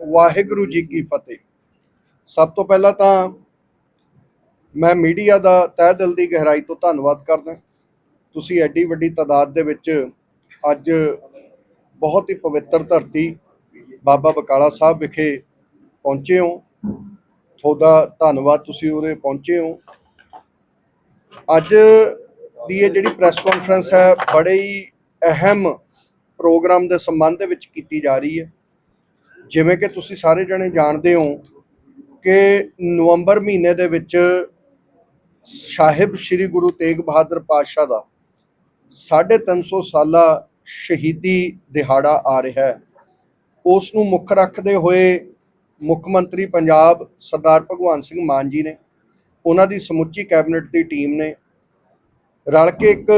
ਵਾਹਿਗੁਰੂ ਜੀ ਕੀ ਫਤਿਹ। ਸਭ ਤੋਂ ਪਹਿਲਾਂ ਤਾਂ ਮੈਂ ਮੀਡੀਆ ਦਾ ਤਹਿ ਦਿਲ ਦੀ ਗਹਿਰਾਈ ਤੋਂ ਧੰਨਵਾਦ ਕਰਦਾ ਤੁਸੀਂ ਐਡੀ ਵੱਡੀ ਤਾਦਾਦ ਦੇ ਵਿੱਚ ਅੱਜ ਬਹੁਤ ਹੀ ਪਵਿੱਤਰ ਧਰਤੀ ਬਾਬਾ ਬਕਾਲਾ ਸਾਹਿਬ ਵਿਖੇ ਪਹੁੰਚੇ ਹੋ। ਤੁਹਾਡਾ ਧੰਨਵਾਦ ਤੁਸੀਂ ਉਰੇ ਪਹੁੰਚੇ ਹੋ। ਅੱਜ ਦੀ ਇਹ ਜਿਹੜੀ ਪ੍ਰੈਸ ਕਾਨਫਰੰਸ ਹੈ, ਬੜੇ ਹੀ ਅਹਿਮ ਪ੍ਰੋਗਰਾਮ ਦੇ ਸੰਬੰਧ ਦੇ ਵਿੱਚ ਕੀਤੀ ਜਾ ਰਹੀ ਹੈ। ਜਿਵੇਂ ਕਿ ਤੁਸੀਂ ਸਾਰੇ ਜਣੇ ਜਾਣਦੇ ਹੋ ਕਿ ਨਵੰਬਰ ਮਹੀਨੇ ਦੇ ਵਿੱਚ ਸਾਹਿਬ ਸ੍ਰੀ ਗੁਰੂ ਤੇਗ ਬਹਾਦਰ ਪਾਤਸ਼ਾਹ ਦਾ 350 ਸਾਲਾ ਸ਼ਹੀਦੀ ਦਿਹਾੜਾ ਆ ਰਿਹਾ ਹੈ। ਉਸ ਨੂੰ ਮੁੱਖ ਰੱਖਦੇ ਹੋਏ ਮੁੱਖ ਮੰਤਰੀ ਪੰਜਾਬ ਸਰਦਾਰ ਭਗਵੰਤ ਸਿੰਘ ਮਾਨ ਜੀ ਨੇ, ਉਹਨਾਂ ਦੀ ਸਮੁੱਚੀ ਕੈਬਨਿਟ ਦੀ ਟੀਮ ਨੇ ਰਲ ਕੇ ਇੱਕ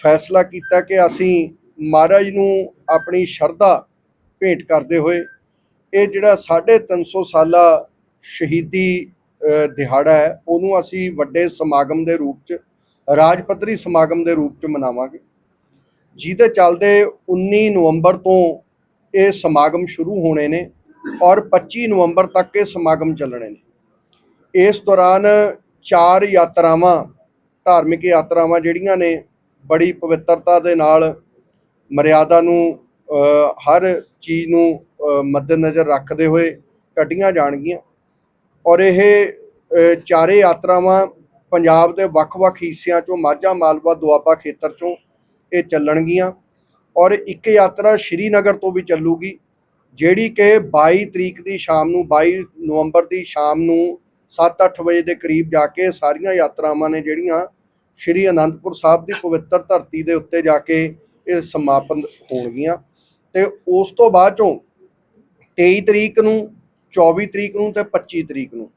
ਫੈਸਲਾ ਕੀਤਾ ਕਿ ਅਸੀਂ ਮਹਾਰਾਜ ਨੂੰ ਆਪਣੀ ਸ਼ਰਧਾ ਭੇਂਟ ਕਰਦੇ ਹੋਏ ਇਹ ਜਿਹੜਾ 350 ਸਾਲਾ ਸ਼ਹੀਦੀ ਦਿਹਾੜਾ ਹੈ, ਉਹਨੂੰ ਅਸੀਂ ਵੱਡੇ ਸਮਾਗਮ ਦੇ ਰੂਪ 'ਚ ਰਾਜ ਪੱਧਰੀ ਸਮਾਗਮ ਦੇ ਰੂਪ 'ਚ ਮਨਾਵਾਂਗੇ। ਜਿਹਦੇ ਚੱਲਦੇ 19 ਨਵੰਬਰ ਤੋਂ ਇਹ ਸਮਾਗਮ ਸ਼ੁਰੂ ਹੋਣੇ ਨੇ ਔਰ 25 ਨਵੰਬਰ ਤੱਕ ਇਹ ਸਮਾਗਮ ਚੱਲਣੇ ਨੇ। ਇਸ ਦੌਰਾਨ ਚਾਰ ਯਾਤਰਾਵਾਂ, ਧਾਰਮਿਕ ਯਾਤਰਾਵਾਂ ਜਿਹੜੀਆਂ ਨੇ, ਬੜੀ ਪਵਿੱਤਰਤਾ ਦੇ ਨਾਲ ਮਰਿਆਦਾ ਨੂੰ ਹਰ ਚੀਜ਼ ਨੂੰ ਮੱਦੇਨਜ਼ਰ ਰੱਖਦੇ ਹੋਏ ਕੱਢੀਆਂ ਜਾਣਗੀਆਂ। ਔਰ ਇਹ ਚਾਰੇ ਯਾਤਰਾਵਾਂ ਪੰਜਾਬ ਦੇ ਵੱਖ-ਵੱਖ ਹਿੱਸਿਆਂ ਚੋਂ ਮਾਝਾ, ਮਾਲਵਾ, ਦੁਆਬਾ ਖੇਤਰ ਚੋਂ ਇਹ ਚੱਲਣਗੀਆਂ। ਔਰ ਇੱਕ ਯਾਤਰਾ ਸ਼੍ਰੀਨਗਰ ਤੋਂ ਵੀ ਚੱਲੂਗੀ, ਜਿਹੜੀ ਕਿ 22 ਤਰੀਕ ਦੀ ਸ਼ਾਮ ਨੂੰ 22 ਨਵੰਬਰ ਦੀ ਸ਼ਾਮ ਨੂੰ 7-8 ਵਜੇ ਦੇ ਕਰੀਬ ਜਾ ਕੇ ਸਾਰੀਆਂ ਯਾਤਰਾਵਾਂ ਨੇ ਜਿਹੜੀਆਂ ਸ਼੍ਰੀ ਅਨੰਦਪੁਰ ਸਾਹਿਬ ਦੀ ਪਵਿੱਤਰ ਧਰਤੀ ਦੇ ਉੱਤੇ ਜਾ ਕੇ ਇਹ ਸਮਾਪਨ ਹੋਣਗੀਆਂ। ਤੇ ਉਸ ਤੋਂ ਬਾਅਦ ਚੋਂ 23 ਤਰੀਕ ਨੂੰ 24 ਤਰੀਕ ਨੂੰ ਤੇ 25 ਤਰੀਕ ਨੂੰ।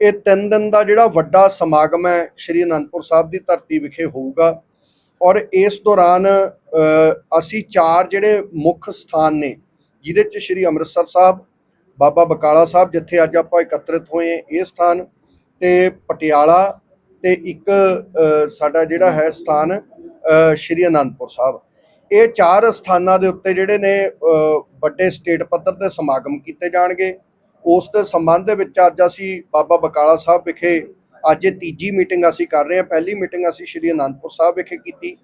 ਇਹ ਤਿੰਨ ਦਿਨ ਦਾ ਜਿਹੜਾ ਵੱਡਾ ਸਮਾਗਮ ਹੈ, ਸ਼੍ਰੀ ਅਨੰਦਪੁਰ ਸਾਹਿਬ ਦੀ ਧਰਤੀ ਵਿਖੇ ਹੋਊਗਾ। ਔਰ ਇਸ ਦੌਰਾਨ ਅਸੀਂ ਚਾਰ ਜਿਹੜੇ ਮੁੱਖ ਸਥਾਨ ਨੇ, ਜਿਹਦੇ ਚ ਸ਼੍ਰੀ ਅੰਮ੍ਰਿਤਸਰ ਸਾਹਿਬ, ਬਾਬਾ ਬਕਾਲਾ ਸਾਹਿਬ, ਜਿੱਥੇ ਅੱਜ ਆਪਾਂ ਇਕੱਤਰਿਤ ਹੋਏ ਇਹ ਸਥਾਨ ਤੇ ਪਟਿਆਲਾ ਤੇ ਇੱਕ ਸਾਡਾ ਜਿਹੜਾ ਹੈ ਸਥਾਨ ਸ਼੍ਰੀ ਅਨੰਦਪੁਰ ਸਾਹਿਬ। ਇਹ ਚਾਰ ਸਥਾਨਾਂ ਦੇ ਉੱਤੇ ਜਿਹੜੇ ਨੇ ਵੱਡੇ ਸਟੇਟ ਪੱਧਰ ਤੇ ਸਮਾਗਮ ਕੀਤੇ ਜਾਣਗੇ। ਉਸ ਦੇ ਸੰਬੰਧ ਦੇ ਵਿੱਚ ਅੱਜ ਅਸੀਂ ਬਾਬਾ ਬਕਾਲਾ ਸਾਹਿਬ ਵਿਖੇ ਅੱਜ ਇਹ ਤੀਜੀ ਮੀਟਿੰਗ ਅਸੀਂ ਕਰ ਰਹੇ ਹਾਂ। ਪਹਿਲੀ ਮੀਟਿੰਗ ਅਸੀਂ ਸ਼੍ਰੀ ਅਨੰਦਪੁਰ ਸਾਹਿਬ ਵਿਖੇ ਕੀਤੀ।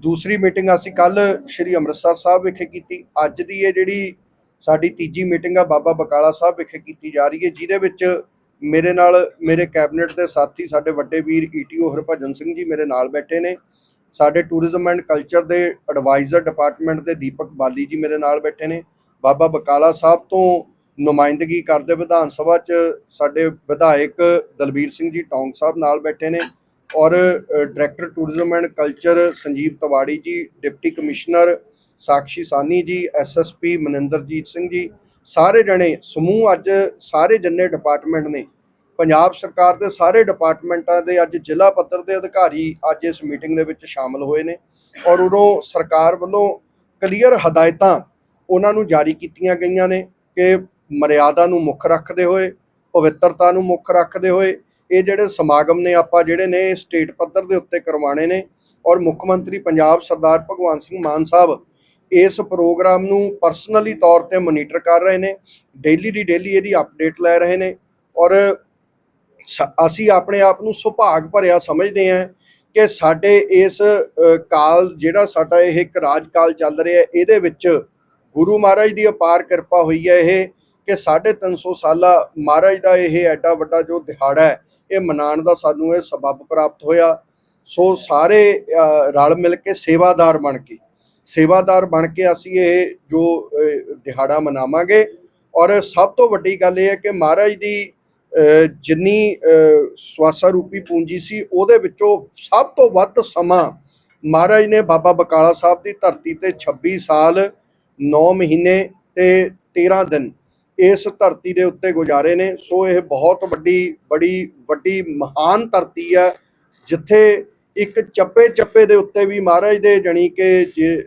ਦੂਸਰੀ ਮੀਟਿੰਗ ਅਸੀਂ ਕੱਲ ਸ਼੍ਰੀ ਅੰਮ੍ਰਿਤਸਰ ਸਾਹਿਬ ਵਿਖੇ ਕੀਤੀ। ਅੱਜ ਦੀ ਇਹ ਜਿਹੜੀ ਸਾਡੀ ਤੀਜੀ ਮੀਟਿੰਗ ਆ, ਬਾਬਾ ਬਕਾਲਾ ਸਾਹਿਬ ਵਿਖੇ ਕੀਤੀ ਜਾ ਰਹੀ ਹੈ, ਜਿਹਦੇ ਵਿੱਚ ਮੇਰੇ ਨਾਲ, ਮੇਰੇ ਕੈਬਨਿਟ ਦੇ ਸਾਥੀ ਸਾਡੇ ਵੱਡੇ ਵੀਰ ਈਟੀਓ ਹਰਭਜਨ ਸਿੰਘ ਜੀ ਮੇਰੇ ਨਾਲ ਬੈਠੇ ਨੇ। ਸਾਡੇ ਟੂਰਿਜ਼ਮ ਐਂਡ ਕਲਚਰ ਦੇ ਐਡਵਾਈਜ਼ਰ ਡਿਪਾਰਟਮੈਂਟ ਦੇ ਦੀਪਕ ਬਾਲੀ ਜੀ ਮੇਰੇ ਨਾਲ ਬੈਠੇ ਨੇ। ਬਾਬਾ ਬਕਾਲਾ ਸਾਹਿਬ ਤੋਂ ਨੁਮਾਇੰਦਗੀ ਕਰਦੇ ਵਿਧਾਨ ਸਭਾ 'ਚ ਸਾਡੇ ਵਿਧਾਇਕ ਦਲਬੀਰ ਸਿੰਘ ਜੀ ਟੌਂਗ ਸਾਹਿਬ ਨਾਲ ਬੈਠੇ ਨੇ ਔਰ director tourism and culture Sanjeev Tawari ji deputy commissioner Sakshi ਸਾਨੀ ਜੀ ਐਸਐਸਪੀ ਮਨਿੰਦਰਜੀਤ ਸਿੰਘ ਜੀ, ਸਾਰੇ ਜਣੇ, ਸਮੂਹ ਅੱਜ ਸਾਰੇ ਜਿੰਨੇ ਡਿਪਾਰਟਮੈਂਟ ਨੇ। ਪੰਜਾਬ ਸਰਕਾਰ ਦੇ ਸਾਰੇ ਡਿਪਾਰਟਮੈਂਟਾਂ ਦੇ ਅੱਜ ਜ਼ਿਲ੍ਹਾ ਪੱਧਰ ਦੇ ਅਧਿਕਾਰੀ ਅੱਜ ਇਸ ਮੀਟਿੰਗ ਦੇ ਵਿੱਚ ਸ਼ਾਮਲ ਹੋਏ ਨੇ ਔਰ ਉਦੋਂ ਸਰਕਾਰ ਵੱਲੋਂ ਕਲੀਅਰ ਹਦਾਇਤਾਂ ਉਹਨਾਂ ਨੂੰ ਜਾਰੀ ਕੀਤੀਆਂ ਗਈਆਂ ਨੇ ਕਿ ਮਰਿਆਦਾ ਨੂੰ ਮੁੱਖ ਰੱਖਦੇ ਹੋਏ, ਪਵਿੱਤਰਤਾ ਨੂੰ ਮੁੱਖ ਰੱਖਦੇ ਹੋਏ ਇਹ ਜਿਹੜੇ ਸਮਾਗਮ ਨੇ ਆਪਾਂ ਜਿਹੜੇ ਨੇ ਸਟੇਟ ਪੱਧਰ ਦੇ ਉੱਤੇ ਕਰਵਾਣੇ ਨੇ ਔਰ ਮੁੱਖ ਮੰਤਰੀ ਪੰਜਾਬ ਸਰਦਾਰ ਭਗਵੰਤ ਸਿੰਘ ਮਾਨ ਸਾਹਿਬ ਇਸ ਪ੍ਰੋਗਰਾਮ ਨੂੰ ਪਰਸਨਲੀ ਤੌਰ ਤੇ ਮੋਨੀਟਰ ਕਰ ਰਹੇ ਨੇ, ਡੇਲੀ ਦੀ ਡੇਲੀ ਇਹਦੀ ਅਪਡੇਟ ਲੈ ਰਹੇ ਨੇ ਔਰ ਅਸੀਂ ਆਪਣੇ ਆਪ ਨੂੰ ਸੁਭਾਗ ਭਰਿਆ ਸਮਝਦੇ ਹਾਂ ਕਿ ਸਾਡੇ ਇਸ ਕਾਲ ਜਿਹੜਾ ਸਾਡਾ ਇਹ ਇੱਕ ਰਾਜਕਾਲ ਚੱਲ ਰਿਹਾ, ਇਹਦੇ ਵਿੱਚ ਗੁਰੂ ਮਹਾਰਾਜ ਦੀ ਅਪਾਰ ਕਿਰਪਾ ਹੋਈ ਹੈ ਇਹ ਕਿ 350 ਸਾਲਾ ਮਹਾਰਾਜ ਦਾ ਇਹ ਐਡਾ ਵੱਡਾ ਜੋ ਦਿਹਾੜਾ ਹੈ, ਇਹ ਮਨਾਉਣ ਦਾ ਸਾਨੂੰ ਇਹ ਸਬਬ ਪ੍ਰਾਪਤ ਹੋਇਆ। ਸੋ ਸਾਰੇ ਰਲ ਮਿਲ ਕੇ ਸੇਵਾਦਾਰ ਬਣ ਕੇ, ਸੇਵਾਦਾਰ ਬਣ ਕੇ ਅਸੀਂ ਇਹ ਜੋ ਦਿਹਾੜਾ ਮਨਾਵਾਂਗੇ। ਔਰ ਸਭ ਤੋਂ ਵੱਡੀ ਗੱਲ ਇਹ ਹੈ ਕਿ ਮਹਾਰਾਜ ਦੀ ਜਿੰਨੀ ਸਵਾਸਾ ਰੂਪੀ ਪੂੰਜੀ ਸੀ, ਉਹਦੇ ਵਿੱਚੋਂ ਸਭ ਤੋਂ ਵੱਧ ਸਮਾਂ ਮਹਾਰਾਜ ਨੇ ਬਾਬਾ ਬਕਾਲਾ ਸਾਹਿਬ ਦੀ ਧਰਤੀ ਤੇ 26 ਸਾਲ 9 ਮਹੀਨੇ ਤੇ 13 ਦਿਨ ਇਸ ਧਰਤੀ ਦੇ ਉੱਤੇ ਗੁਜ਼ਾਰੇ ਨੇ। ਸੋ ਇਹ ਬਹੁਤ ਵੱਡੀ, ਬੜੀ ਵੱਡੀ ਮਹਾਨ ਧਰਤੀ ਆ, ਜਿੱਥੇ ਇੱਕ ਚੱਪੇ ਚੱਪੇ ਦੇ ਉੱਤੇ ਵੀ ਮਹਾਰਾਜ ਦੇ ਜਣੀ ਕਿ ਜੇ-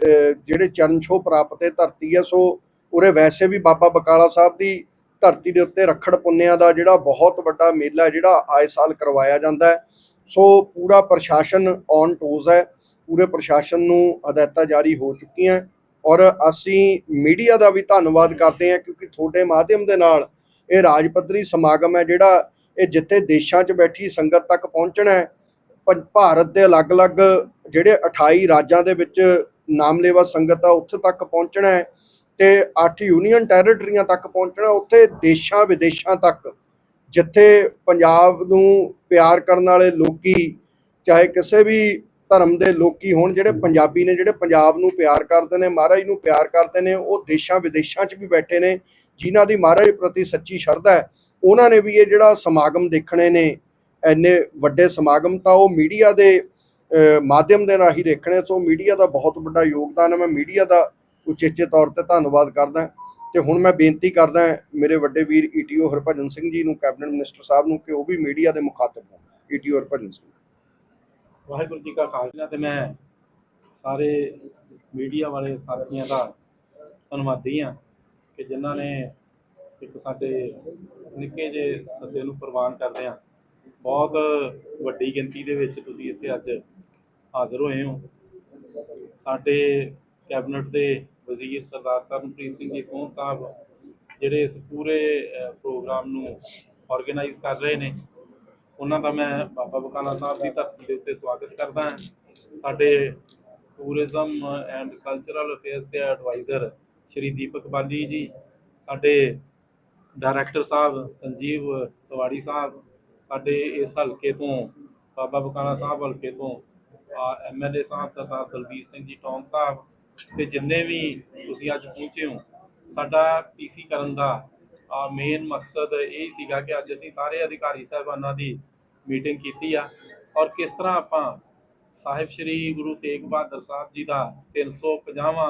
ਜਿਹੜੇ ਚਰਨ ਛੋਹ ਪ੍ਰਾਪਤ ਹੈ ਧਰਤੀ ਹੈ ਸੋ ਉਰੇ ਵੈਸੇ ਵੀ ਬਾਬਾ ਬਕਾਲਾ ਸਾਹਿਬ ਦੀ ਧਰਤੀ ਦੇ ਉੱਤੇ ਰੱਖੜ ਪੁੰਨਿਆਂ ਦਾ ਜਿਹੜਾ ਬਹੁਤ ਵੱਡਾ ਮੇਲਾ ਜਿਹੜਾ ਆਏ ਸਾਲ ਕਰਵਾਇਆ ਜਾਂਦਾ ਹੈ। ਸੋ ਪੂਰਾ ਪ੍ਰਸ਼ਾਸਨ ਔਨ ਟੋਜ਼ ਹੈ, ਪੂਰੇ ਪ੍ਰਸ਼ਾਸਨ ਨੂੰ ਹਦਾਇਤਾਂ ਜਾਰੀ ਹੋ ਚੁੱਕੀਆਂ ਔਰ ਅਸੀਂ ਮੀਡੀਆ ਦਾ ਵੀ ਧੰਨਵਾਦ ਕਰਦੇ ਹਾਂ ਕਿਉਂਕਿ ਤੁਹਾਡੇ ਮਾਧਿਅਮ ਦੇ ਨਾਲ ਇਹ ਰਾਜ ਪੱਧਰੀ ਸਮਾਗਮ ਹੈ, ਜਿਹੜਾ ਇਹ ਜਿੱਥੇ ਦੇਸ਼ਾਂ 'ਚ ਬੈਠੀ ਸੰਗਤ ਤੱਕ ਪਹੁੰਚਣਾ ਹੈ। ਪੰ- ਭਾਰਤ ਦੇ ਅਲੱਗ-ਅਲੱਗ ਜਿਹੜੇ 28 ਰਾਜਾਂ ਦੇ ਵਿੱਚ ਨਾਮਲੇਵਾ ਸੰਗਤ ਆ, ਉੱਥੇ ਤੱਕ ਪਹੁੰਚਣਾ ਹੈ। ਤੇ 8 ਯੂਨੀਅਨ ਟੈਰੀਟਰੀਆਂ ਤੱਕ ਪਹੁੰਚਣਾ, ਉੱਥੇ ਦੇਸ਼ਾਂ ਵਿਦੇਸ਼ਾਂ ਤੱਕ, ਜਿੱਥੇ ਪੰਜਾਬ ਨੂੰ ਪਿਆਰ ਕਰਨ ਵਾਲੇ ਲੋਕੀ, ਚਾਹੇ ਕਿਸੇ ਵੀ ਧਰਮ ਦੇ ਲੋਕੀ ਹੋਣ, ਜਿਹੜੇ ਪੰਜਾਬੀ ਨੇ, ਜਿਹੜੇ ਪੰਜਾਬ ਨੂੰ ਪਿਆਰ ਕਰਦੇ ਨੇ, ਮਹਾਰਾਜ ਨੂੰ ਪਿਆਰ ਕਰਦੇ ਨੇ, ਉਹ ਦੇਸ਼ਾਂ ਵਿਦੇਸ਼ਾਂ 'ਚ ਵੀ ਬੈਠੇ ਨੇ, ਜਿਨ੍ਹਾਂ ਦੀ ਮਹਾਰਾਜ ਪ੍ਰਤੀ ਸੱਚੀ ਸ਼ਰਧਾ ਹੈ। ਉਹਨਾਂ ਨੇ ਵੀ ਇਹ ਜਿਹੜਾ ਸਮਾਗਮ ਦੇਖਣੇ ਨੇ, ਇੰਨੇ ਵੱਡੇ ਸਮਾਗਮ, ਤਾਂ ਉਹ ਮੀਡੀਆ ਦੇ ਮਾਧਿਅਮ ਦੇ ਰਾਹੀਂ ਦੇਖਣੇ, ਸੋ ਮੀਡੀਆ ਦਾ ਬਹੁਤ ਵੱਡਾ ਯੋਗਦਾਨ ਹੈ। ਮੈਂ ਮੀਡੀਆ ਦਾ ਉਚੇਚੇ ਤੌਰ ਤੇ ਧੰਨਵਾਦ ਕਰਦਾ। ਤੇ ਹੁਣ ਮੈਂ ਬੇਨਤੀ ਕਰਦਾ ਮੇਰੇ ਵੱਡੇ ਵੀਰ ਈਟੀਓ ਹਰਭਜਨ ਸਿੰਘ ਜੀ ਨੂੰ, ਕੈਬਨਿਟ ਮਿਨਿਸਟਰ ਸਾਹਿਬ ਨੂੰ ਕਿ ਉਹ ਵੀ ਮੀਡੀਆ ਦੇ ਮੁਖਾਤਬ ਹੋਣ। ਈਟੀਓ ਹਰਭਜਨ ਸਿੰਘ। ਵਾਹਿਗੁਰੂ ਜੀ ਕਾ ਖਾਲਸਾ ਤੇ ਮੈਂ ਸਾਰੇ ਮੀਡੀਆ ਵਾਲੇ ਸਾਥੀਆਂ ਦਾ ਧੰਨਵਾਦੀ ਹਾਂ ਕਿ ਜਿਨ੍ਹਾਂ ਨੇ ਇੱਕ ਸਾਡੇ ਨਿੱਕੇ ਜਿਹੇ ਸੱਦੇ ਨੂੰ ਪ੍ਰਵਾਨ ਕਰਦੇ ਆ ਬਹੁਤ ਵੱਡੀ ਗਿਣਤੀ ਦੇ ਵਿੱਚ ਤੁਸੀਂ ਇੱਥੇ ਅੱਜ ਹਾਜ਼ਰ ਹੋਏ ਹੋ। ਸਾਡੇ ਕੈਬਨਿਟ ਦੇ ਵਜ਼ੀਰ ਸਰਦਾਰ ਤਰਨਪ੍ਰੀਤ ਸਿੰਘ ਜੀ ਸੋਹਣ ਸਾਹਿਬ ਜਿਹੜੇ ਇਸ ਪੂਰੇ ਪ੍ਰੋਗਰਾਮ ਨੂੰ ਆਰਗੇਨਾਈਜ਼ ਕਰ ਰਹੇ ਨੇ, ਉਹਨਾਂ ਦਾ ਮੈਂ ਬਾਬਾ ਬਕਾਲਾ ਸਾਹਿਬ ਦੀ ਧਰਤੀ ਦੇ ਉੱਤੇ ਸਵਾਗਤ ਕਰਦਾ ਹਾਂ। ਸਾਡੇ ਟੂਰਿਜ਼ਮ ਐਂਡ ਕਲਚਰਲ ਅਫੇਅਰਸ ਦੇ ਐਡਵਾਈਜ਼ਰ ਸ਼੍ਰੀ ਦੀਪਕ ਬਾਲੀ ਜੀ, ਸਾਡੇ ਡਾਇਰੈਕਟਰ ਸਾਹਿਬ ਸੰਜੀਵ ਤਵਾੜੀ ਸਾਹਿਬ, ਸਾਡੇ ਇਸ ਹਲਕੇ ਤੋਂ ਬਾਬਾ ਬਕਾਲਾ ਸਾਹਿਬ ਹਲਕੇ ਤੋਂ ਐਮਐਲਏ ਸਾਹਿਬ ਸਰਦਾਰ ਦਲਬੀਰ ਸਿੰਘ ਜੀ ਟੌਂਗ ਸਾਹਿਬ ਤੇ ਜਿੰਨੇ ਵੀ ਤੁਸੀਂ ਅੱਜ ਪਹੁੰਚੇ ਹੋ ਸਾਡਾ ਪੀਸੀ ਕਰਨ ਦਾ ਮੇਨ ਮਕਸਦ ਇਹ ਸੀਗਾ ਕਿ ਅੱਜ ਅਸੀਂ ਸਾਰੇ ਅਧਿਕਾਰੀ ਸਾਹਿਬਾਨਾਂ ਦੀ ਮੀਟਿੰਗ ਕੀਤੀ ਆ। ਔਰ ਕਿਸ ਤਰ੍ਹਾਂ ਆਪਾਂ ਸਾਹਿਬ ਸ੍ਰੀ ਗੁਰੂ ਤੇਗ ਬਹਾਦਰ ਸਾਹਿਬ ਜੀ ਦਾ 350ਵਾਂ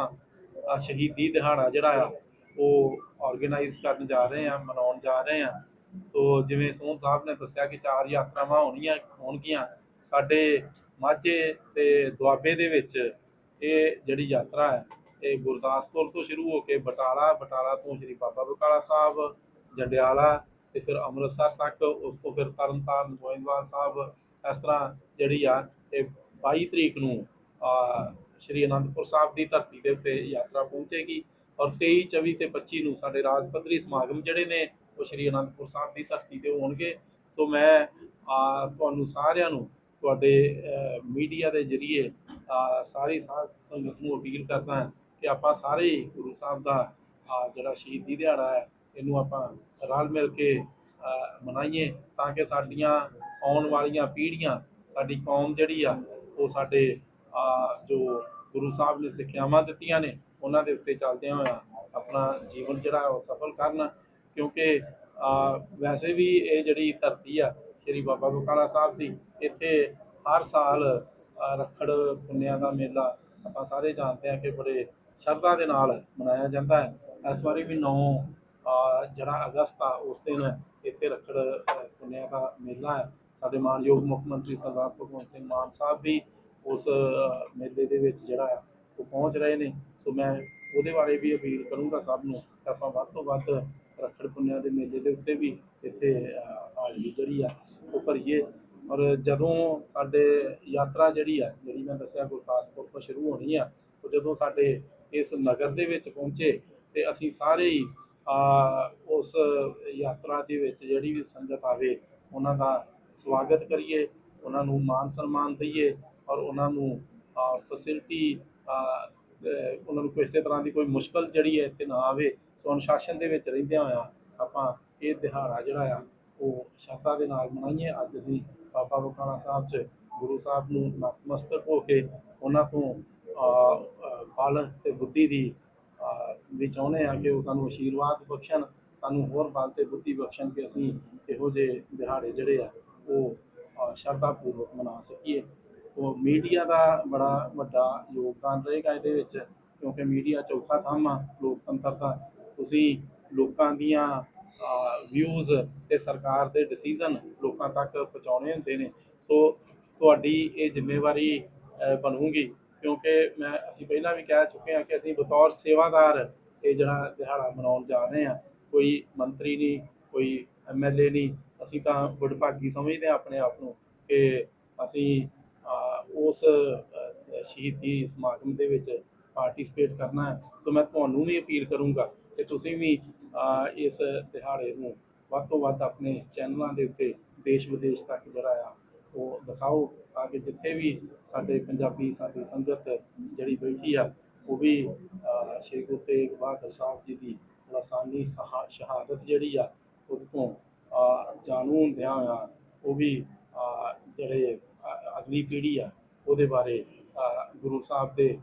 ਅ, ਸ਼ਹੀਦੀ ਦਿਹਾੜਾ ਜਿਹੜਾ ਆ ਉਹ ਆਰਗੇਨਾਈਜ਼ ਕਰਨ ਜਾ ਰਹੇ ਆ ਮਨਾਉਣ ਜਾ ਰਹੇ ਆ। ਸੋ ਜਿਵੇਂ ਸੋਹਣ ਸਾਹਿਬ ਨੇ ਦੱਸਿਆ ਕਿ ਚਾਰ ਯਾਤਰਾਵਾਂ ਹੋਣੀਆਂ ਹੋਣਗੀਆਂ ਸਾਡੇ ਮਾਝੇ ਤੇ ਦੁਆਬੇ ਦੇ ਵਿੱਚ ਇਹ ਜਿਹੜੀ ਯਾਤਰਾ ਹੈ, ਇਹ ਗੁਰਦਾਸਪੁਰ ਤੋਂ ਸ਼ੁਰੂ ਹੋ ਕੇ ਬਟਾਲਾ ਬਟਾਲਾ ਤੋਂ ਸ਼੍ਰੀ ਬਾਬਾ ਬਕਾਲਾ ਸਾਹਿਬ, ਜੰਡਿਆਲਾ ਤੇ ਫਿਰ ਅੰਮ੍ਰਿਤਸਰ ਤੱਕ, ਉਸ ਤੋਂ ਫਿਰ ਤਰਨਤਾਰਨ, ਗੋਇੰਦਵਾਲ ਸਾਹਿਬ, ਇਸ ਤਰ੍ਹਾਂ ਜਿਹੜੀ ਆ, ਇਹ 22 ਤਰੀਕ ਨੂੰ ਸ਼੍ਰੀ ਅਨੰਦਪੁਰ ਸਾਹਿਬ ਦੀ ਧਰਤੀ ਦੇ ਉੱਤੇ ਯਾਤਰਾ ਪਹੁੰਚੇਗੀ ਔਰ 23 24 ਤੇ 25 ਨੂੰ ਸਾਡੇ ਰਾਜ ਪੱਧਰੀ ਸਮਾਗਮ ਜਿਹੜੇ ਨੇ, ਉਹ ਸ਼੍ਰੀ ਅਨੰਦਪੁਰ ਸਾਹਿਬ ਦੀ ਧਰਤੀ ਤੇ ਹੋਣਗੇ। ਸੋ ਮੈਂ ਤੁਹਾਨੂੰ ਸਾਰਿਆਂ ਨੂੰ ਤੁਹਾਡੇ ਮੀਡੀਆ ਦੇ ਜ਼ਰੀਏ ਸਾਰੀ ਸੰਗਤ ਨੂੰ ਅਪੀਲ ਕਰਦਾ ਹਾਂ ਕਿ ਆਪਾਂ ਸਾਰੇ ਹੀ ਗੁਰੂ ਸਾਹਿਬ ਦਾ ਜਿਹੜਾ ਸ਼ਹੀਦੀ ਦਿਹਾੜਾ ਹੈ, ਇਹਨੂੰ ਆਪਾਂ ਰਲ ਮਿਲ ਕੇ ਮਨਾਈਏ ਤਾਂ ਕਿ ਸਾਡੀਆਂ ਆਉਣ ਵਾਲੀਆਂ ਪੀੜ੍ਹੀਆਂ, ਸਾਡੀ ਕੌਮ ਜਿਹੜੀ ਆ, ਉਹ ਸਾਡੇ ਜੋ ਗੁਰੂ ਸਾਹਿਬ ਨੇ ਸਿੱਖਿਆਵਾਂ ਦਿੱਤੀਆਂ ਨੇ, ਉਹਨਾਂ ਦੇ ਉੱਤੇ ਚੱਲਦਿਆਂ ਹੋਇਆ ਆਪਣਾ ਜੀਵਨ ਜਿਹੜਾ ਉਹ ਸਫਲ ਕਰਨ। ਕਿਉਂਕਿ ਵੈਸੇ ਵੀ ਇਹ ਜਿਹੜੀ ਧਰਤੀ ਆ, ਸ਼੍ਰੀ ਬਾਬਾ ਬਕਾਲਾ ਸਾਹਿਬ ਦੀ, ਇੱਥੇ ਹਰ ਸਾਲ ਰੱਖੜ ਪੁੰਨਿਆ ਦਾ ਮੇਲਾ ਆਪਾਂ ਸਾਰੇ ਜਾਣਦੇ ਹਾਂ ਕਿ ਬੜੇ ਸ਼ਰਧਾ ਦੇ ਨਾਲ ਮਨਾਇਆ ਜਾਂਦਾ ਹੈ। ਇਸ ਵਾਰੀ ਵੀ 9 ਜਿਹੜਾ ਅਗਸਤ ਆ ਉਸ ਦਿਨ ਇੱਥੇ ਰੱਖੜ ਅ, ਪੁੰਨਿਆ ਦਾ ਮੇਲਾ ਹੈ। ਸਾਡੇ ਮਾਨਯੋਗ ਮੁੱਖ ਮੰਤਰੀ ਸਰਦਾਰ ਭਗਵੰਤ ਸਿੰਘ ਮਾਨ ਸਾਹਿਬ ਵੀ ਉਸ ਮੇਲੇ ਦੇ ਵਿੱਚ ਜਿਹੜਾ ਆ ਉਹ ਪਹੁੰਚ ਰਹੇ ਨੇ। ਸੋ ਮੈਂ ਉਹਦੇ ਬਾਰੇ ਵੀ ਅਪੀਲ ਕਰੂੰਗਾ ਸਭ ਨੂੰ ਕਿ ਆਪਾਂ ਵੱਧ ਤੋਂ ਵੱਧ ਰੱਖੜ ਪੁੰਨਿਆ ਦੇ ਮੇਲੇ ਦੇ ਉੱਤੇ ਵੀ ਇੱਥੇ ਅ, ਹਾਜ਼ਰੀ ਜਿਹੜੀ ਆ ਉਹ ਭਰੀਏ ਔਰ ਜਦੋਂ ਸਾਡੇ ਯਾਤਰਾ ਜਿਹੜੀ ਆ, ਜਿਹੜੀ ਮੈਂ ਦੱਸਿਆ ਗੁਰਦਾਸਪੁਰ ਤੋਂ ਸ਼ੁਰੂ ਹੋਣੀ ਆ, ਉਹ ਜਦੋਂ ਸਾਡੇ ਇਸ ਨਗਰ ਦੇ ਵਿੱਚ ਪਹੁੰਚੇ ਤੇ ਅਸੀਂ ਸਾਰੇ ਹੀ ਉਸ ਯਾਤਰਾ ਦੇ ਵਿੱਚ ਜਿਹੜੀ ਵੀ ਸੰਗਤ ਆਵੇ, ਉਹਨਾਂ ਦਾ ਸਵਾਗਤ ਕਰੀਏ, ਉਹਨਾਂ ਨੂੰ ਮਾਨ ਸਨਮਾਨ ਦਈਏ ਔਰ ਉਹਨਾਂ ਨੂੰ ਫੈਸਿਲਿਟੀ ਉਹਨਾਂ ਨੂੰ ਕਿਸੇ ਤਰ੍ਹਾਂ ਦੀ ਕੋਈ ਮੁਸ਼ਕਲ ਜਿਹੜੀ ਹੈ ਇੱਥੇ ਨਾ ਆਵੇ, ਸੋ ਅਨੁਸ਼ਾਸਨ ਦੇ ਵਿੱਚ ਰਹਿੰਦਿਆਂ ਹੋਇਆਂ ਆਪਾਂ ਇਹ ਦਿਹਾੜਾ ਜਿਹੜਾ ਆ, ਉਹ ਸ਼ਰਧਾ ਦੇ ਨਾਲ ਮਨਾਈਏ। ਅੱਜ ਅਸੀਂ ਬਾਬਾ ਬਕਾਲਾ ਸਾਹਿਬ 'ਚ ਗੁਰੂ ਸਾਹਿਬ ਨੂੰ ਨਤਮਸਤਕ ਹੋ ਕੇ ਉਹਨਾਂ ਤੋਂ ਅ, ਅ, ਤੇ ਬੁੱਧੀ ਦੀ ਵੀ ਚਾਹੁੰਦੇ ਆ ਕਿ ਉਹ ਸਾਨੂੰ ਆਸ਼ੀਰਵਾਦ ਬਖਸ਼ਣ ਸਾਨੂੰ ਹੋਰ ਬਲ ਤੇ ਬੁੱਧੀ ਬਖਸ਼ਣ ਕਿ ਅਸੀਂ ਇਹੋ ਜਿਹੇ ਦਿਹਾੜੇ ਜਿਹੜੇ ਆ ਉਹ ਸ਼ਰਧਾ ਪੂਰਵਕ ਮਨਾ ਸਕੀਏ। ਉਹ ਮੀਡੀਆ ਦਾ ਬੜਾ ਵੱਡਾ ਯੋਗਦਾਨ ਰਹੇਗਾ ਇਹਦੇ ਵਿੱਚ ਕਿਉਂਕਿ ਮੀਡੀਆ ਚੌਥਾ ਥੰਮ ਆ ਲੋਕਤੰਤਰ ਦਾ। ਤੁਸੀਂ ਲੋਕਾਂ ਦੀਆਂ ਵਿਊਜ਼ ਤੇ ਸਰਕਾਰ ਦੇ ਡਿਸੀਜਨ ਲੋਕਾਂ ਤੱਕ ਪਹੁੰਚਾਉਣੇ ਹੁੰਦੇ ਨੇ। ਸੋ ਤੁਹਾਡੀ ਇਹ ਜ਼ਿੰਮੇਵਾਰੀ ਬਣੂਗੀ ਕਿਉਂਕਿ ਮੈਂ, ਅਸੀਂ ਪਹਿਲਾਂ ਵੀ ਕਹਿ ਚੁੱਕੇ ਹਾਂ ਕਿ ਅਸੀਂ ਬਤੌਰ ਸੇਵਾਦਾਰ ਇਹ ਜਿਹੜਾ ਦਿਹਾੜਾ ਮਨਾਉਣ ਜਾ ਰਹੇ ਹਾਂ। ਕੋਈ ਮੰਤਰੀ ਨਹੀਂ, ਕੋਈ ਐਮਐਲਏ ਨਹੀਂ। ਅਸੀਂ ਤਾਂ ਵਡਭਾਗੀ ਸਮਝਦੇ ਹਾਂ ਆਪਣੇ ਆਪ ਨੂੰ ਕਿ ਅਸੀਂ ਉਸ ਸ਼ਹੀਦੀ ਸਮਾਗਮ ਦੇ ਵਿੱਚ ਪਾਰਟਿਸਿਪੇਟ ਕਰਨਾ ਹੈ। ਸੋ ਮੈਂ ਤੁਹਾਨੂੰ ਵੀ ਅਪੀਲ ਕਰੂੰਗਾ ਕਿ ਤੁਸੀਂ ਵੀ ਇਸ ਦਿਹਾੜੇ ਨੂੰ ਵੱਧ ਤੋਂ ਵੱਧ ਆਪਣੇ ਚੈਨਲਾਂ ਦੇ ਉੱਤੇ ਦੇਸ਼ ਵਿਦੇਸ਼ ਤੱਕ ਜਿਹੜਾ ਆ, ਉਹ ਦਿਖਾਓ, ਤਾਂ ਕਿ ਜਿੱਥੇ ਵੀ ਸਾਡੇ ਪੰਜਾਬੀ, ਸਾਡੀ ਸੰਗਤ ਜਿਹੜੀ ਬੈਠੀ ਆ, ਉਹ ਵੀ ਸ਼੍ਰੀ ਗੁਰੂ ਤੇਗ ਬਹਾਦਰ ਸਾਹਿਬ ਜੀ ਦੀ ਲਾਸਾਨੀ ਸਹਾ- ਸ਼ਹਾਦਤ ਜਿਹੜੀ ਆ, ਉਹਦੇ ਤੋਂ ਜਾਣੂ ਹੁੰਦਿਆਂ ਆ, ਉਹ ਵੀ ਜਿਹੜੇ ਅਗਲੀ ਪੀੜ੍ਹੀ ਆ, ਉਹਦੇ ਬਾਰੇ ਗੁਰੂ ਸਾਹਿਬ ਦੇ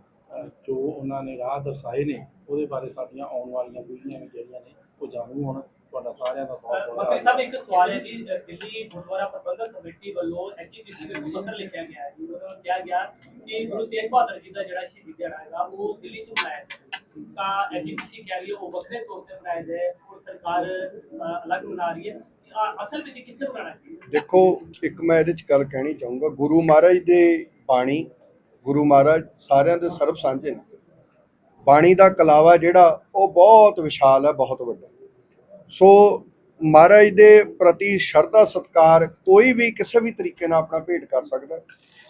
ਜੋ ਉਹਨਾਂ ਨੇ ਰਾਹ ਦਰਸਾਏ ਨੇ, ਉਹਦੇ ਬਾਰੇ ਸਾਡੀਆਂ ਆਉਣ ਵਾਲੀਆਂ ਪੀੜ੍ਹੀਆਂ ਵੀ ਜਿਹੜੀਆਂ ਨੇ ਉਹ ਜਾਣੂ ਹੋਣ ਤੁਹਾਡਾ ਸਾਰਿਆਂ ਦਾ ਬਹੁਤ ਬਹੁਤ ਮੰਤਰੀ ਸਾਹਿਬ। ਇੱਕ ਸਵਾਲ ਹੈ ਜੀ ਦਿੱਲੀ ਗੁਰਦੁਆਰਾ ਪ੍ਰਬੰਧਕ ਕਮੇਟੀ ਵੱਲੋਂ ਐਚਜੀਪੀਸੀ ਵਿੱਚ ਪੱਤਰ ਲਿਖਿਆ ਗਿਆ ਹੈ ਜੀ ਉਹਨਾਂ ਨੂੰ ਕਿਹਾ ਗਿਆ ਕਿ ਗੁਰੂ ਤੇਗ ਬਹਾਦਰ ਜੀ ਦਾ ਜਿਹੜਾ ਸ਼ਹੀਦੀ ਦਿਹਾੜਾ ਹੈਗਾ ਉਹ ਦਿੱਲੀ 'ਚ ਮਨਾਇਆ ਤਾਂ ਐਚਜੀਪੀਸੀ ਕਹਿ ਰਹੀ ਹੈ ਉਹ ਵੱਖਰੇ ਤੌਰ ਤੇ ਮਨਾਇਆ ਜਾਏ ਹੁਣ ਸਰਕਾਰ ਅਲੱਗ ਮਨਾ ਰਹੀ ਹੈ। ਅ, ਅਸਲ ਵਿੱਚ ਕਿੱਥੇ ਮਨਾਉਣਾ ਚਾਹੀਦਾ ਦੇਖੋ ਇੱਕ ਮੈਂ ਇਹਦੇ ਚ ਗੱਲ ਕਹਿਣੀ ਚਾਹੂੰਗਾ ਗੁਰੂ ਮਹਾਰਾਜ ਦੇ ਬਾਣੀ ਗੁਰੂ ਮਹਾਰਾਜ ਸਾਰਿਆਂ ਦੇ ਸਰਬ ਸਾਂਝੇ ਨੇ। ਬਾਣੀ ਦਾ ਕਲਾਵਾ ਜਿਹੜਾ ਉਹ ਬਹੁਤ ਵਿਸ਼ਾਲ ਹੈ, ਬਹੁਤ ਵੱਡਾ ਸੋ ਮਹਾਰਾਜ ਦੇ ਪ੍ਰਤੀ ਸ਼ਰਧਾ, ਸਤਕਾਰ ਕੋਈ ਵੀ ਕਿਸੇ ਵੀ ਤਰੀਕੇ ਨਾਲ ਆਪਣਾ ਭੇਟ ਕਰ ਸਕਦਾ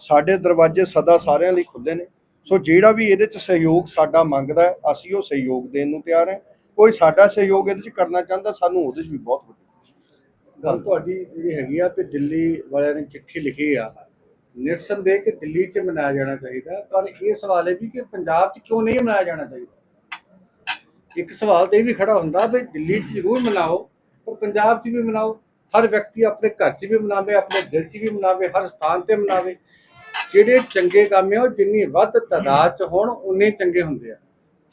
ਸਾਡੇ ਦਰਵਾਜ਼ੇ ਸਦਾ ਸਾਰਿਆਂ ਲਈ ਖੁੱਲੇ ਨੇ। ਸੋ ਜਿਹੜਾ ਵੀ ਇਹਦੇ ਚ ਸਹਿਯੋਗ ਸਾਡਾ ਮੰਗਦਾ ਅਸੀਂ ਉਹ ਸਹਿਯੋਗ ਦੇਣ ਨੂੰ ਤਿਆਰ ਹੈ। ਕੋਈ ਸਾਡਾ ਸਹਿਯੋਗ ਇਹਦੇ ਚ ਕਰਨਾ ਚਾਹੁੰਦਾ, ਸਾਨੂੰ ਉਹਦੇ ਚ ਵੀ ਬਹੁਤ ਵੱਡੀ ਗੱਲ ਤੁਹਾਡੀ ਜਿਹੜੀ ਹੈਗੀ ਆ, ਤੇ ਦਿੱਲੀ ਵਾਲਿਆਂ ਨੇ ਚਿੱਠੀ ਲਿਖੀ ਆ ਨਿਰਸੰਦੇਹ ਕਿ ਦਿੱਲੀ 'ਚ ਮਨਾਇਆ ਜਾਣਾ ਚਾਹੀਦਾ, ਪਰ ਇਹ ਸਵਾਲ ਹੈ ਵੀ ਕਿ ਪੰਜਾਬ 'ਚ ਕਿਉਂ ਨਹੀਂ ਮਨਾਇਆ ਜਾਣਾ ਚਾਹੀਦਾ? ਇੱਕ ਸਵਾਲ ਤੇ ਵੀ ਖੜਾ ਹੁੰਦਾ ਵੀ ਦਿੱਲੀ 'ਚ ਜ਼ਰੂਰ ਮਨਾਓ, ਪਰ ਪੰਜਾਬ 'ਚ ਵੀ ਮਨਾਓ। ਹਰ ਵਿਅਕਤੀ ਆਪਣੇ ਘਰ 'ਚ ਵੀ ਮਨਾਵੇ, ਆਪਣੇ ਦਿਲ 'ਚ ਵੀ ਮਨਾਵੇ, ਹਰ ਸਥਾਨ ਤੇ ਮਨਾਵੇ। ਜਿਹੜੇ ਚੰਗੇ ਕੰਮ ਆ, ਉਹ ਜਿੰਨੀ ਵੱਧ ਤਾਦਾਦ 'ਚ ਹੋਣ, ਉਨੇ ਚੰਗੇ ਹੁੰਦੇ ਆ।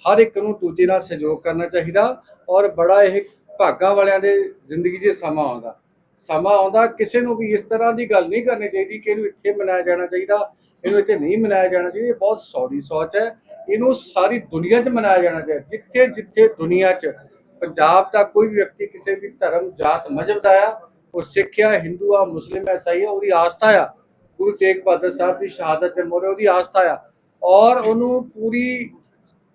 ਹਰ ਇੱਕ ਨੂੰ ਦੂਜੇ ਨਾਲ ਸਹਿਯੋਗ ਕਰਨਾ ਚਾਹੀਦਾ ਔਰ ਬੜਾ ਇਹ ਭਾਗਾਂ ਵਾਲਿਆਂ ਦੇ ਜ਼ਿੰਦਗੀ 'ਚ ਸਮਾਂ ਆਉਂਦਾ। ਸਮਾਂ ਆਉਂਦਾ, ਕਿਸੇ ਨੂੰ ਵੀ ਇਸ ਤਰ੍ਹਾਂ ਦੀ ਗੱਲ ਨਹੀਂ ਕਰਨੀ ਚਾਹੀਦੀ ਕਿ ਇਹਨੂੰ ਇੱਥੇ ਮਨਾਇਆ ਜਾਣਾ ਚਾਹੀਦਾ, ਇਹਨੂੰ ਇੱਥੇ ਨਹੀਂ ਮਨਾਇਆ ਜਾਣਾ ਚਾਹੀਦਾ। ਇਹ ਬਹੁਤ ਸੌੜੀ ਸੋਚ ਹੈ। ਇਹਨੂੰ ਸਾਰੀ ਦੁਨੀਆ 'ਚ ਮਨਾਇਆ ਜਾਣਾ ਚਾਹੀਦਾ। ਜਿੱਥੇ ਜਿੱਥੇ ਦੁਨੀਆ 'ਚ ਪੰਜਾਬ ਦਾ ਕੋਈ ਵਿਅਕਤੀ ਕਿਸੇ ਵੀ ਧਰਮ, ਜਾਤ, ਮਜ਼ਹਬ ਦਾ ਆ, ਉਹ ਸਿੱਖ ਆ, ਹਿੰਦੂ ਆ, ਮੁਸਲਿਮ ਆ ਈਸਾਈ ਆ, ਉਹਦੀ ਆਸਥਾ ਆ। ਗੁਰੂ ਤੇਗ ਬਹਾਦਰ ਸਾਹਿਬ ਦੀ ਸ਼ਹਾਦਤ ਦੇ ਮੋਰੇ ਉਹਦੀ ਆਸਥਾ ਆ। ਔਰ ਉਹਨੂੰ ਪੂਰੀ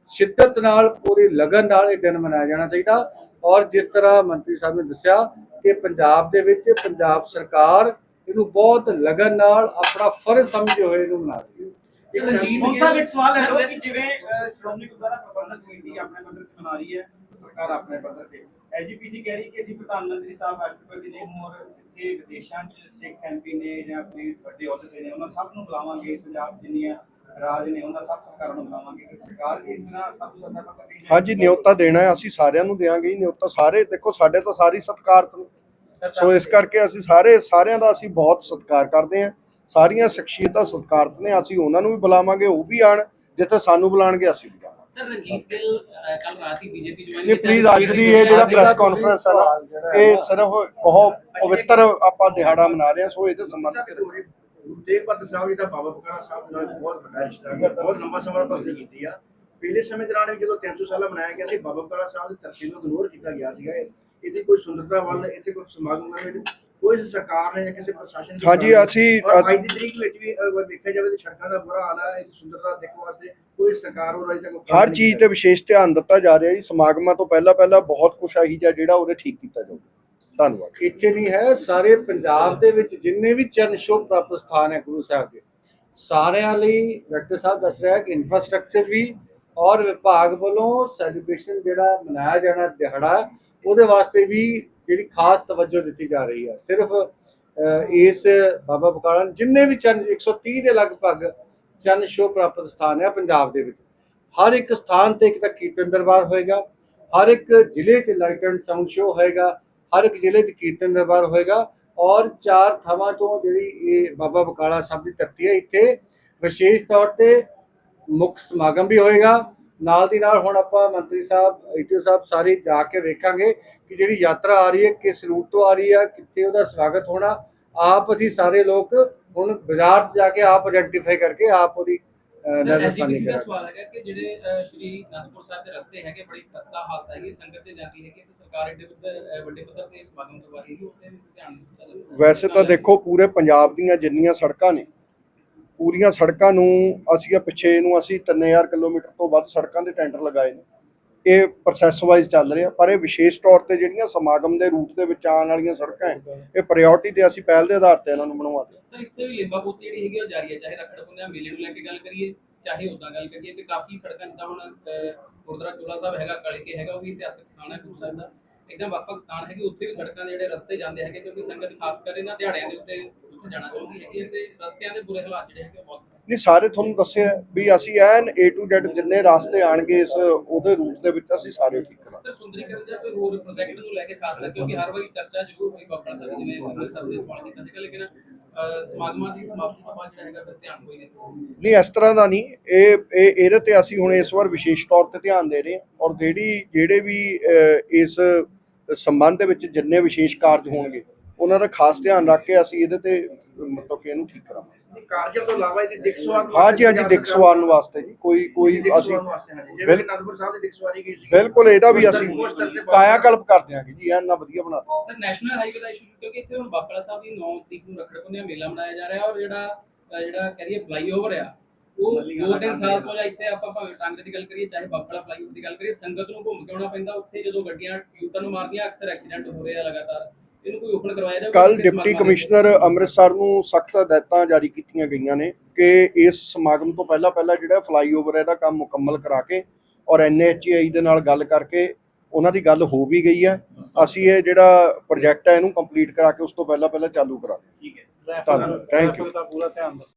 ਸ਼ਿੱਦਤ ਨਾਲ, ਪੂਰੀ ਲਗਨ ਨਾਲ ਇਹ ਦਿਨ ਮਨਾਇਆ ਜਾਣਾ ਚਾਹੀਦਾ। ਔਰ ਜਿਸ ਤਰ੍ਹਾਂ ਮੰਤਰੀ ਸਾਹਿਬ ਨੇ ਦੱਸਿਆ ਕਿ ਪੰਜਾਬ ਦੇ ਵਿੱਚ ਪੰਜਾਬ ਸਰਕਾਰ ਇਹਨੂੰ ਬਹੁਤ ਲਗਨ ਨਾਲ ਆਪਣਾ ਫਰਜ਼ ਸਮਝਦੇ ਹੋਏ ਇਹਨੂੰ ਮਨਾ ਰਹੀ ਹੈ। ਇੱਕ ਰਣਜੀਤ ਸਾਹਿਬ ਇੱਕ ਸਵਾਲ ਹੈ ਲੋ ਕਿ ਜਿਵੇਂ ਅਹ, ਸ਼੍ਰੋਮਣੀ ਗੁਰਦੁਆਰਾ ਪ੍ਰਬੰਧਕ ਕਮੇਟੀ ਆਪਣੇ ਪੱਧਰ ਤੇ ਬਣਾ ਰਹੀ ਹੈ ਸਰਕਾਰ ਆਪਣੇ ਪੱਧਰ ਤੇ। ਐਜੀਪੀਸੀ ਕਹਿ ਰਹੀ ਕਿ ਅਸੀਂ ਪ੍ਰਧਾਨ ਮੰਤਰੀ ਸਾਹਿਬ ਰਾਸ਼ਟਰਪਤੀ ਨੇ ਹੋਰ ਇੱਥੇ ਵਿਦੇਸ਼ਾਂ 'ਚ ਸਿੱਖ ਐਮਪੀ ਨੇ ਜਾਂ ਕੋਈ ਵੱਡੇ ਅਹੁਦੇ ਨੇ ਉਹਨਾਂ ਸਭ ਨੂੰ ਬੁਲਾਵਾਂਗੇ ਪੰਜਾਬ ਜਿੰਨੀਆਂ ਰਾਜ ਨੇ ਉਹਨਾਂ ਸਭ ਸਰਕਾਰਾਂ ਨੂੰ ਬੁਲਾਵਾਂਗੇ ਕਿ ਸਰਕਾਰ ਇਸ ਤਰ੍ਹਾਂ ਸਭ ਤੋਂ ਸੱਦਾ ਪੱਤਰ ਤੇ ਹਾਂਜੀ ਨਿਯੋਤਾ ਦੇਣਾ ਹੈ ਅਸੀਂ ਸਾਰਿਆਂ ਨੂੰ ਦੇਵਾਂਗੇ ਹੀ ਨਿਯੋਤਾ ਸਾਰੇ ਦੇਖੋ ਸਾਡੇ ਤਾਂ ਸਾਰੀ ਸਤਿਕਾਰਤ ਨੇ। ਸੋ ਇਸ ਕਰਕੇ ਅਸੀਂ ਸਾਰੇ ਸਾਰਿਆਂ ਦਾ ਅਸੀਂ ਬਹੁਤ ਸਤਿਕਾਰ ਕਰਦੇ ਹਾਂ। ਸਾਰੀਆਂ ਸ਼ਖਸੀਅਤਾਂ ਸਤਿਕਾਰਤ ਨੇ ਅਸੀਂ ਉਹਨਾਂ ਨੂੰ ਵੀ ਬੁਲਾਵਾਂਗੇ ਉਹ ਵੀ ਆਣ ਜਿੱਥੇ ਸਾਨੂੰ ਬੁਲਾਣਗੇ ਅਸੀਂ ਵੀ ਸਰ ਰਣਜੀਤ ਗਿੱਲ ਕੱਲ ਰਾਤ ਹੀ ਬੀਜੇਪੀ ਜੁਆਇਨ ਨਹੀਂ ਪਲੀਜ਼ ਅੱਜ ਦੀ ਇਹ ਜਿਹੜਾ ਪ੍ਰੈਸ ਕਾਨਫਰੰਸ ਹੈ ਨਾ ਇਹ ਸਿਰਫ ਬਹੁਤ ਪਵਿੱਤਰ ਆਪਾਂ ਦਿਹਾੜਾ ਮਨਾ ਰਹੇ ਹਾਂ ਸੋ ਇਹਦੇ ਸੰਬੰਧ ਗੁਰੂ ਤੇਗ ਬਹਾਦਰ ਸਾਹਿਬ ਜੀ ਦਾ ਬਾਬਾ ਬਕਾਲਾ ਸਾਹਿਬ ਨਾਲ ਬਹੁਤ ਵੱਡਾ ਰਿਸ਼ਤਾ ਹੈ ਬਹੁਤ ਲੰਬਾ ਸਮਾਂ ਭਗਤੀ ਕੀਤੀ ਆ। ਪਿਛਲੇ ਸਮੇਂ ਦੌਰਾਨ ਜਦੋਂ 300 ਸਾਲਾ ਮਨਾਇਆ ਗਿਆ ਸੀ ਬਾਬਾ ਬਕਾਲਾ ਸਾਹਿਬ ਦੀ ਧਰਤੀ ਨੂੰ ਇਗਨੋਰ ਕੀਤਾ ਗਿਆ ਸੀਗਾ ਇਹ- ਇਹਦੀ ਕੋਈ ਸੁੰਦਰਤਾ ਵੱਲ ਇੱਥੇ ਕੋਈ ਸਮਾਗਮ ਦੇ ਵਿੱਚ ਕੋਈ ਸਰਕਾਰ ਨੇ ਜਾਂ ਕਿਸੇ ਪ੍ਰਸ਼ਾਸਨ ਦੀ ਹਾਂਜੀ, ਅਸੀਂ- ਅੱਜ ਦੀ ਤਰੀਕ ਵਿੱਚ ਵੀ ਅਗਰ ਦੇਖਿਆ ਜਾਵੇ ਤਾਂ ਸੜਕਾਂ ਦਾ ਬੁਰਾ ਹਾਲ ਹੈ ਇਹਦੀ ਸੁੰਦਰਤਾ ਦੇਖਣ ਵਾਸਤੇ ਕੋਈ ਸਰਕਾਰ ਉਹ ਅਜੇ ਤੱਕ ਹਰ ਚੀਜ਼ ਤੇ ਵਿਸ਼ੇਸ਼ ਧਿਆਨ ਦਿੱਤਾ ਜਾ ਰਿਹਾ ਜੀ। ਸਮਾਗਮਾਂ ਤੋਂ ਪਹਿਲਾਂ ਪਹਿਲਾਂ ਬਹੁਤ ਕੁਝ ਆਹੀ ਜਿਹਾ ਜਿਹੜਾ ਉਹਦੇ ਠੀਕ ਕੀਤਾ ਜਾਊਗਾ। ਧੰਨਵਾਦ। ਇੱਥੇ ਨਹੀਂ ਹੈ, ਸਾਰੇ ਪੰਜਾਬ ਦੇ ਵਿੱਚ ਜਿੰਨੇ ਵੀ ਚਰਨ ਛੋਹ ਪ੍ਰਾਪਤ ਸਥਾਨ ਹੈ ਗੁਰੂ ਸਾਹਿਬ ਦੇ, ਸਾਰਿਆਂ ਲਈ ਡਾਕਟਰ ਸਾਹਿਬ ਦੱਸ ਰਿਹਾ ਕਿ ਇਨਫਰਾਸਟ੍ਰਕਚਰ ਵੀ ਔਰ ਵਿਭਾਗ ਵੱਲੋਂ ਸੈਲੀਬ੍ਰੇਸ਼ਨ ਜਿਹੜਾ ਮਨਾਇਆ ਜਾਣਾ ਦਿਹਾੜਾ ਉਹਦੇ ਵਾਸਤੇ ਵੀ ਜਿਹੜੀ ਖਾਸ ਤਵੱਜੋ ਦਿੱਤੀ ਜਾ ਰਹੀ ਹੈ। ਸਿਰਫ ਇਸ ਬਾਬਾ ਬਕਾਲਾ ਜਿੰਨੇ ਵੀ ਚਰਨ 130 ਦੇ ਲਗਭਗ ਚਰਨ ਸ਼ੋ ਪ੍ਰਾਪਤ ਸਥਾਨ ਹੈ ਪੰਜਾਬ ਦੇ ਵਿੱਚ। ਹਰ ਇੱਕ ਸਥਾਨ ਤੇ ਇੱਕ ਤਾਂ ਕੀਰਤਨ ਦਰਬਾਰ ਹੋਏਗਾ, ਹਰ ਇੱਕ ਜ਼ਿਲ੍ਹੇ 'ਚ ਲਾਈਟ ਐਂਡ ਸਾਊਂਡ ਸ਼ੋਅ ਹੋਏਗਾ ਹਰ ਇੱਕ ਜ਼ਿਲ੍ਹੇ 'ਚ ਕੀਰਤਨ ਦਰਬਾਰ ਹੋਏਗਾ ਔਰ ਚਾਰ ਥਾਵਾਂ ਤੋਂ ਜਿਹੜੀ ਇਹ ਬਾਬਾ ਬਕਾਲਾ ਸਾਹਿਬ ਦੀ ਧਰਤੀ ਹੈ, ਇੱਥੇ ਵਿਸ਼ੇਸ਼ ਤੌਰ ਤੇ ਮੁੱਖ ਸਮਾਗਮ ਵੀ ਹੋਏਗਾ। ਨਾਲ ਦੀ ਨਾਲ ਹੁਣ ਆਪਾਂ ਮੰਤਰੀ ਸਾਹਿਬ, ਈਟੀਓ ਸਾਹਿਬ ਸਾਰੇ ਜਾ ਕੇ ਵੇਖਾਂਗੇ ਕਿ ਜਿਹੜੀ ਯਾਤਰਾ ਆ ਰਹੀ ਹੈ, ਕਿਸ ਰੂਟ ਤੋਂ ਆ ਰਹੀ ਹੈ, ਕਿੱਥੇ ਉਹਦਾ ਸਵਾਗਤ ਹੋਣਾ। ਆਪ ਅਸੀਂ ਸਾਰੇ ਲੋਕ ਹੁਣ ਬਾਜ਼ਾਰ 'ਚ ਜਾ ਕੇ ਆਪ ਆਇਡੈਂਟੀਫਾਈ ਕਰਕੇ ਆਪ ਉਹਦੀ ਅਹ, ਨਜ਼ਰਸਾਨੀ ਐਸਜੀਪੀਸੀ ਦਾ ਕਰਾਂਗੇ ਸਵਾਲ ਹੈਗਾ ਕਿ ਜਿਹੜੇ ਅਹ, ਸ਼੍ਰੀ ਅਨੰਦਪੁਰ ਸਾਹਿਬ ਦੇ ਰਸਤੇ ਹੈਗੇ ਬੜੀ ਖਸਤਾ ਹਾਲਤ ਹੈਗੀ ਸੰਗਤ ਤੇ ਜਾਂਦੀ ਹੈਗੀ ਤੇ ਸਰਕਾਰ ਏਡੇ ਪੱਧਰ ਅਹ, ਵੱਡੇ ਪੱਧਰ ਤੇ ਸਮਾਗਮ ਕਰਵਾ ਰਹੀ ਹੈ ਉੱਤੇ ਵੀ ਧਿਆਨ ਦਿੱਤਾ ਜਾਵੇ। ਵੈਸੇ ਤਾਂ ਦੇਖੋ ਪੂਰੇ ਪੰਜਾਬ ਦੀਆਂ ਜਿੰਨੀਆਂ ਸੜਕਾਂ ਨੇ ਪੂਰੀਆਂ ਸੜਕਾਂ ਨੂੰ ਅਸੀਂ ਆ ਪਿੱਛੇ ਨੂੰ ਅਸੀਂ 3000 ਕਿਲੋਮੀਟਰ ਤੋਂ ਵੱਧ ਸੜਕਾਂ ਦੇ ਟੈਂਡਰ ਲਗਾਏ ਨੇ ਇਹ ਪ੍ਰੋਸੈਸ ਵਾਈਜ਼ ਚੱਲ ਰਿਹਾ, ਪਰ ਇਹ ਵਿਸ਼ੇਸ਼ ਤੌਰ ਤੇ ਜਿਹੜੀਆਂ ਸਮਾਗਮ ਦੇ ਰੂਟ ਦੇ ਵਿੱਚ ਆਉਣ ਵਾਲੀਆਂ ਸੜਕਾਂ ਹੈ, ਇਹ ਪ੍ਰਾਇੋਰਟੀ ਤੇ ਅਸੀਂ ਪਹਿਲ ਦੇ ਆਧਾਰ ਤੇ ਇਹਨਾਂ ਨੂੰ ਬਣਵਾ ਸਰ ਇੱਥੇ ਵੀ ਲਿੰਬਾ ਪੋਤੀ ਜਿਹੜੀ ਹੈਗੀ ਉਹ ਜਾਰੀ ਹੈ, ਚਾਹੇ ਰੱਖੜ ਪੁੰਨਿਆ ਮੇਲੇ ਨੂੰ ਲੈ ਕੇ ਗੱਲ ਕਰੀਏ, ਚਾਹੇ ਉਦਾਂ ਗੱਲ ਕਰੀਏ, ਤੇ ਕਾਫੀ ਸੜਕਾਂ ਜਿੱਦਾਂ ਹੁਣ ਗੁਰਦੁਆਰਾ ਚੋਲਾ ਸਾਹਿਬ ਹੈਗਾ ਕਾਲੀਕੇ ਹੈਗਾ, ਉਹ ਵੀ ਇਤਿਹਾਸਕ ਸਥਾਨ ਹੈ ਗੁਰੂ ਸਾਹਿਬ ਦਾ। ਇੱਦਾਂ ਵੱਖ-ਵੱਖ ਸਥਾਨ ਹੈਗੇ, ਉੱਥੇ ਵੀ ਸੜਕਾਂ ਦੇ ਜਿਹੜੇ ਰਸਤੇ ਜਾਂਦੇ ਹੈਗੇ, ਕਿਉਂਕਿ ਸੰਗਤ ਖਾਸ ਕਰ ਇਹਨਾਂ ਦਿਹਾੜਿਆਂ ਦੇ ਉੱਤੇ ਉੱਥੇ ਜਾਣਾ ਚਾਹੁੰਦੀ ਹੈਗੀ ਤੇ ਰਸਤਿਆਂ ਦੇ ਬੁਰੇ ਹਾਲਾਤ ਜਿਹੜੇ ਹੈਗੇ ਬਹੁਤ ਨਹੀਂ ਸਾਰੇ ਤੁਹਾਨੂੰ ਦੱਸਿਆ ਵੀ ਅਸੀਂ ਐਨ A to Z ਜਿੰਨੇ ਰਾਸਤੇ ਆਣਗੇ ਇਸ ਉਹਦੇ ਰੂਟ ਦੇ ਵਿੱਚ ਅਸੀਂ ਸਾਰੇ ਠੀਕ ਕਰਾਂਗੇ। ਸਰ ਸੁੰਦਰੀਕਰਨ ਜਾਂ ਕੋਈ ਹੋਰ ਪ੍ਰੋਜੈਕਟ ਨੂੰ ਲੈ ਕੇ ਖਾਸ ਕਰ ਕਿਉਂਕਿ ਹਰ ਵਾਰੀ ਚਰਚਾ ਜ਼ਰੂਰ ਹੋਈ ਬਾਪੜਾ ਸਾਹਿਬ ਜਿਵੇਂ ਅੰਮ੍ਰਿਤਸਰ ਦੇ ਸਵਾਲ ਕੀਤਾ ਸੀਗਾ ਲੇਕਿਨ ਸਮਾਗਮਾਂ ਦੀ ਸਮਾਪਤੀ ਤੋਂ ਬਾਅਦ ਜਿਹੜਾ ਹੈਗਾ ਫਿਰ ਧਿਆਨ ਕੋਈ ਨਹੀਂ। ਇਸ ਤਰ੍ਹਾਂ ਦਾ ਨਹੀਂ। ਇਹ ਇਹ ਇਹਦੇ ਤੇ ਅਸੀਂ ਹੁਣ ਇਸ ਵਾਰ ਵਿਸ਼ੇਸ਼ ਤੌਰ ਤੇ ਧਿਆਨ ਦੇ ਰਹੇ ਹਾਂ ਔਰ ਜਿਹੜੀ ਜਿਹੜੇ ਵੀ ਇਸ ਸੰਬੰਧ ਦੇ ਵਿੱਚ ਜਿੰਨੇ ਵਿਸ਼ੇਸ਼ ਕਾਰਜ ਹੋਣਗੇ ਉਹਨਾਂ ਦਾ ਖਾਸ ਧਿਆਨ ਰੱਖ ਕੇ ਅਸੀਂ ਇਹਦੇ ਤੇ ਮਤਲਬ ਕਿ ਇਹਨੂੰ ਠੀਕ ਕਰਾਂਗੇ। ਕਾਰਜਲ ਤੋਂ ਇਲਾਵਾ ਇਹਦੀ ਦਿੱਖ ਸਵਾਰ ਹਾਂਜੀ ਹਾਂਜੀ ਦਿੱਖ ਸਵਾਰਨ ਵਾਸਤੇ ਜੀ ਕੋਈ ਕੋਈ ਅਸੀਂ ਜਿਵੇਂ ਬਿਲ- ਅਨੰਦਪੁਰ ਸਾਹਿਬ ਦੀ ਦਿੱਖ ਸਵਾਰੀ ਗਈ ਸੀ। ਬਿਲਕੁਲ ਇਹਦਾ ਵੀ ਉਸ ਅਸੀਂ ਤਰ੍ਹਾਂ- ਉਸ ਤਰ੍ਹਾਂ ਦੇ ਕਾਇਆ ਕਲਪ ਕਰ ਦਿਆਂਗੇ ਜੀ ਐਨ ਨਾ ਵਧੀਆ ਬਣਾ ਦਿਆਂਗੇ। ਸਰ ਨੈਸ਼ਨਲ ਹਾਈਵੇ ਦਾ ਇਸ਼ੂ ਕਿਉਂਕਿ ਇੱਥੇ ਹੁਣ ਬਾਕਲਾ ਸਾਹਿਬ ਦੀ 9 ਤਰੀਕ ਨੂੰ ਰੱਖੜ ਪੁੰਨਿਆ ਮੇਲਾ ਮਨਾਇਆ ਜਾ ਰਿਹਾ ਔਰ ਜਿਹੜਾ ਜਿਹੜਾ ਕਰੀਏ ਫਲਾਈਓਵਰ ਆ ਉਹ ਦੋ ਤਿੰਨ ਸਾਲ ਤੋਂ ਜਾਂ ਇੱਥੇ ਆਪਾਂ ਭਾਵੇਂ ਟਾਂਗੇ ਦੀ ਗੱਲ ਕਰੀਏ ਚਾਹੇ ਬਾਕਲਾ ਫਲਾਈਓਵਰ ਦੀ ਗੱਲ ਕਰੀਏ ਸੰਗਤ ਨੂੰ ਘੁੰਮ ਕੇ ਆਉਣਾ ਪੈਂਦਾ ਉੱਥੇ ਜਦੋਂ ਗੱਡੀਆਂ ਯੂਟਰਨ ਮਾਰਦੀਆਂ ਅਕਸਰ ਐਕਸੀਡੈਂਟ ਹੋ ਰਹੇ ਆ ਲਗਾਤਾਰ। ਇਹਨੂੰ ਕੋਈ ਓਪਨ ਕਰਵਾਇਆ ਜਾਵੇ ਕੱਲ ਡਿਪਟੀ ਦੇ- ਕਮਿਸ਼ਨਰ ਅੰਮ੍ਰਿਤਸਰ ਨੂੰ ਸਖਤ ਹਦਾਇਤਾਂ ਜਾਰੀ ਕੀਤੀਆਂ ਗਈਆਂ ਨੇ ਕਿ ਇਸ ਸਮਾਗਮ ਤੋਂ ਪਹਿਲਾਂ ਪਹਿਲਾਂ ਜਿਹੜਾ ਫਲਾਈਓਵਰ ਇਹਦਾ ਕੰਮ ਮੁਕੰਮਲ ਕਰਾ ਕੇ ਔਰ ਐਨਐਚਏਆਈ ਦੇ ਨਾਲ ਗੱਲ ਕਰਕੇ ਉਹਨਾਂ ਦੀ ਗੱਲ ਹੋ ਵੀ ਗਈ ਹੈ। ਅਸੀਂ ਇਹ ਜਿਹੜਾ ਪ੍ਰੋਜੈਕਟ ਹੈ ਇਹਨੂੰ ਕੰਪਲੀਟ ਕਰਾ ਕੇ ਉਸ ਤੋਂ ਪਹਿਲਾਂ ਪਹਿਲਾਂ ਚਾਲੂ ਕਰਾ ਠੀਕ ਹੈ। ਧੰਨਵਾਦ। ਦਾ ਪੂਰਾ ਧਿਆਨ